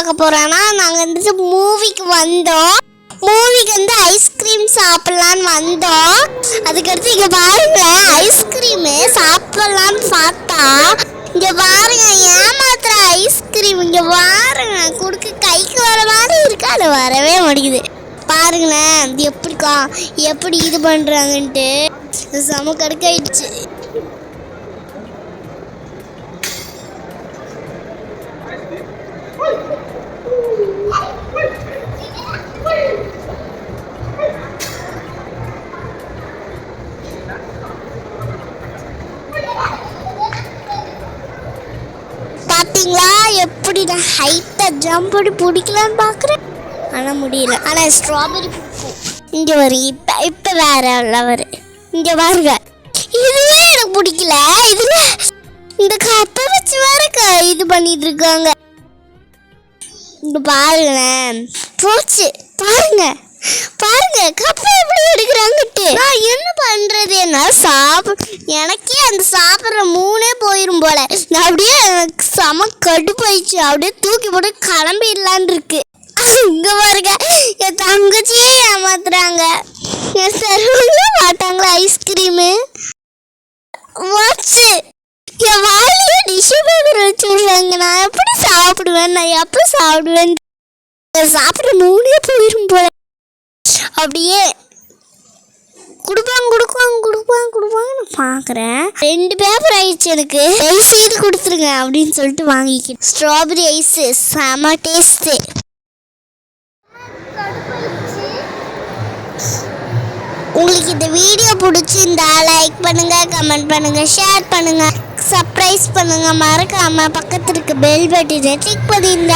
பார்க்க போறோம்னா நாங்கள் வந்துட்டு மூவிக்கு வந்தோம். மூவிக்கு வந்து ஐஸ்கிரீம் சாப்பிடலான்னு வந்தோம். அதுக்கடுத்து இங்கே பாருங்க ஐஸ்கிரீமு சாப்பிடலான்னு பார்த்தா இங்கே பாருங்க ஏமாத்துற ஐஸ்கிரீம் இங்கே பாருங்க கொடுக்க கைக்கு வர மாதிரி இருக்கு. அது வரவே மாட்டேங்குது. பாருங்களேன் இது எப்படிக்கா எப்படி இது பண்ணுறாங்கன்ட்டு செம கடுக்காயிடுச்சு. எப்படி நான் ஹைட்டாக ஜம்ப் பண்ணி பிடிக்கலான்னு பார்க்குறேன் ஆனால் முடியல. ஆனால் ஸ்ட்ராபெரி இங்கே வரும் இப்போ இப்போ வேற லவர் இங்கே பாருங்க. இதுவே எனக்கு பிடிக்கல. இதுல இந்த கப்பை வச்சு வேற க- இது பண்ணிட்டு இருக்காங்க. இங்கே பாருங்களேன். போச்சு. பாருங்க. பாருங்க கப்பை எப்படி எடுக்கிறாங்கட்டு. நான் என்ன பண்றது? என்ன சாப்பிட எனக்கே அந்த சாப்பிட்ற மூணே போயிடும் போல. நான் அப்படியே செம கடுப்பாயிடுச்சு அப்படியே தூக்கி போட்டு கிளம்பிடலான் இருக்கு இங்க பாருங்க என் தங்கச்சியே ஏமாத்துறாங்க. என் தருவாங்களா மாட்டாங்களா ஐஸ்கிரீமு வச்சு என் வாயிலே டிஷ்யூ பேப்பர் வச்சு விடுறாங்க. நான் எப்படி சாப்பிடுவேன்? நான் எப்போ சாப்பிடுவேன்? சாப்பிட மூணே போயிரும் போல. அப்படியே பார்க்குறேன் ரெண்டு பேப்பர் ஆயிடுச்சு எனக்கு. ஐஸ் செய்து கொடுத்துருங்க அப்படின்னு சொல்லிட்டு வாங்கிக்கிட்டேன் ஸ்ட்ராபெரி ஐஸு செம டேஸ்ட்டு உங்களுக்கு இந்த வீடியோ பிடிச்சிருந்தா லைக் பண்ணுங்க கமெண்ட் பண்ணுங்க ஷேர் பண்ணுங்க சர்ப்ரைஸ் பண்ணுங்க. மறக்காம பக்கத்துல இருக்க பெல் பட்டனை கிளிக் பண்ணிருங்க.